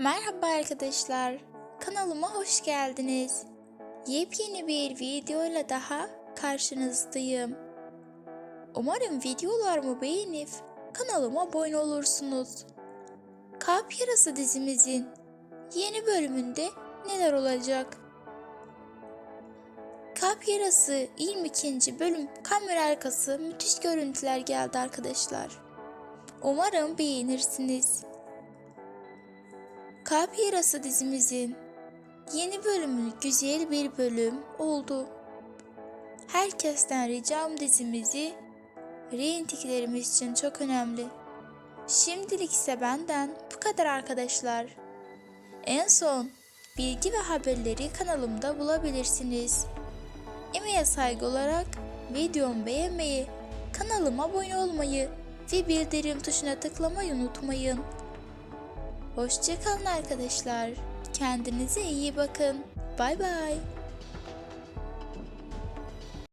Merhaba arkadaşlar. Kanalıma hoş geldiniz. Yepyeni bir videoyla daha karşınızdayım. Umarım videolarımı beğenip kanalıma abone olursunuz. Kalp Yarası dizimizin yeni bölümünde neler olacak? Kalp Yarası 22. bölüm kamera arkası müthiş görüntüler geldi arkadaşlar. Umarım beğenirsiniz. Kalp Yarası dizimizin yeni bölümü güzel bir bölüm oldu. Herkesten ricam dizimizi reytinglerimiz için çok önemli. Şimdilik ise benden bu kadar arkadaşlar. En son bilgi ve haberleri kanalımda bulabilirsiniz. Emeğe saygı olarak videomu beğenmeyi, kanalıma abone olmayı ve bildirim tuşuna tıklamayı unutmayın. Hoşçakalın arkadaşlar. Kendinize iyi bakın. Bay bay.